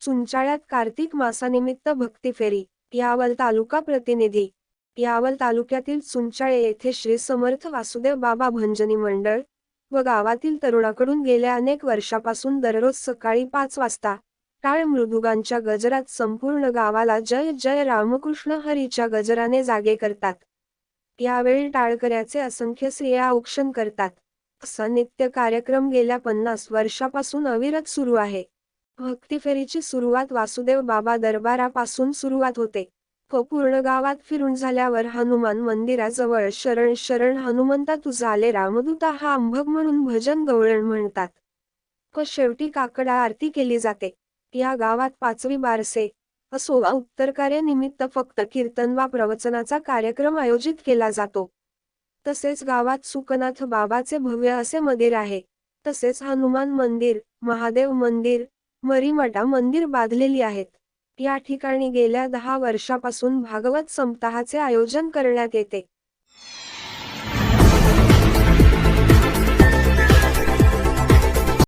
चुंचाळ्यात कार्तिक मासानिमित्त भक्ती फेरी यावल तालुका प्रतिनिधी यावल तालुक्यातील चुंचाळे येथे श्री समर्थ वासुदेव बाबा भंजनी मंडळ व गावातील तरुणाकडून गेल्या अनेक वर्षापासून दररोज सकाळी पाच वाजता टाळ मृदुगांच्या गजरात संपूर्ण गावाला जय जय रामकृष्ण हरीच्या गजराने जागे करतात. यावेळी टाळकऱ्याचे असंख्य स्त्रिया औक्षण करतात. असा नित्य कार्यक्रम गेल्या पन्नास वर्षापासून अविरत सुरू आहे. भक्तिफेरीची सुरुवात वासुदेव बाबा दरबारापासून सुरुवात होते. व पूर्ण गावात फिरून झाल्यावर हनुमान मंदिराजवळ शरण शरण हनुमंता तुझा आले रामदूता हा अंभग म्हणून भजन गवळण म्हणतात. क शेवटी काकडा आरती केली जाते. या गावात पाचवी बारसे असो वा उत्तर कार्यानिमित्त फक्त कीर्तन वा प्रवचनाचा कार्यक्रम आयोजित केला जातो. तसेच गावात सुकनाथ बाबाचे भव्य असे मंदिर आहे. तसेच हनुमान मंदिर महादेव मंदिर मरीमटा मंदिर बांधलेली आहेत. या ठिकाणी गेल्या दहा वर्षापासून भागवत सप्ताहाचे आयोजन करण्यात येते.